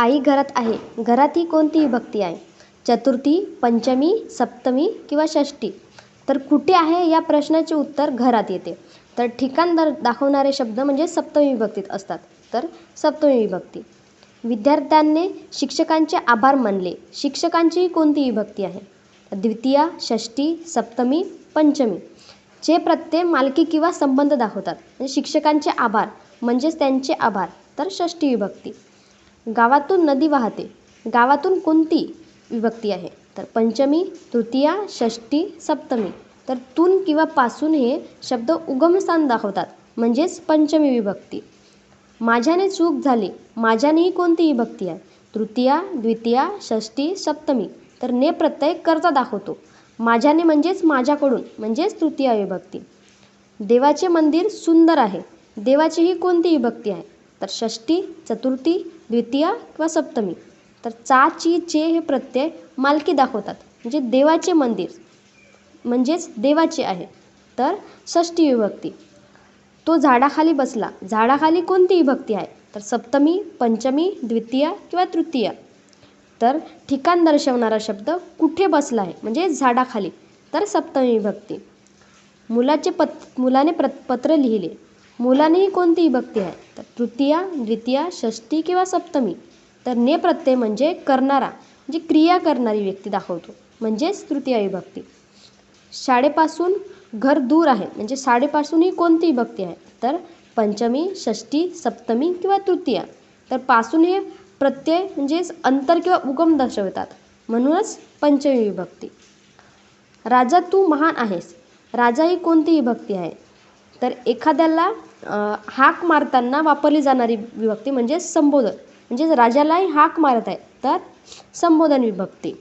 आई घरात आहे. घरात ही कोणती विभक्ती आहे. चतुर्थी पंचमी सप्तमी किंवा षष्टी तर कुठे आहे या प्रश्नाचे उत्तर घरात येते. तर ठिकाण दर दाखवणारे शब्द म्हणजे सप्तमी विभक्तीत असतात. तर सप्तमी विभक्ती विद्यार्थ्यांनी शिक्षकांचे आभार मानले. शिक्षकांची कोणती विभक्ती आहे. द्वितीया षष्टी सप्तमी पंचमी. जे प्रत्यय मालकी किंवा संबंध दाखवतात. म्हणजे शिक्षकांचे आभार म्हणजेच त्यांचे आभार. तर षष्टी विभक्ती गावातून नदी वाहते. गावातून कोणती विभक्ती आहे? तर पंचमी तृतीया षष्टी सप्तमी. तर तून किंवा पासून हे शब्द उगमस्थान दाखवतात. म्हणजेच पंचमी विभक्ती. माझ्याने चूक झाली. माझ्याने ही कोणती विभक्ती आहे? तृतीया द्वितीया षष्टी सप्तमी. तर ने प्रत्यय कर्ता दाखवतो. माझ्याने म्हणजेच माझ्याकडून म्हणजेच तृतीया विभक्ती. देवाचे मंदिर सुंदर आहे. देवाची ही कोणती विभक्ती आहे? तर षष्टी चतुर्थी द्वितीया किंवा सप्तमी. तर चा ची चे हे प्रत्यय मालकी दाखवतात. म्हणजे देवाचे मंदिर. म्हणजेच देवाचे आहे. तर षष्टी विभक्ती. तो झाडाखाली बसला. झाडाखाली कोणती विभक्ती आहे? तर सप्तमी पंचमी द्वितीया किंवा तृतीया. तर ठिकाण दर्शवणारा शब्द कुठे बसला आहे? म्हणजे झाडाखाली. तर सप्तमी विभक्ती. मुलाचे पत मुलाने प्र पत्र लिहिले. मुलांनीही कोणती विभक्ती आहे? तर तृतीया द्वितीया षष्टी किंवा सप्तमी. तर ने प्रत्यय म्हणजे करणारा म्हणजे क्रिया करणारी व्यक्ती दाखवतो. म्हणजेच तृतीया विभक्ती. शाळेपासून घर दूर आहे म्हणजे शाळेपासूनही कोणती विभक्ती आहे. तर पंचमी षष्टी सप्तमी किंवा तृतीया. तर पासून हे प्रत्यय म्हणजेच अंतर किंवा उगम दर्शवतात. म्हणूनच पंचमी विभक्ती. राजा तू महान आहेस. राजा ही कोणती विभक्ती आहे. तर एखाद्याला हाक मारताना वापरली जाणारी विभक्ती म्हणजे संबोधन. म्हणजेच राजालाही हाक मारत आहे तर संबोधन विभक्ती.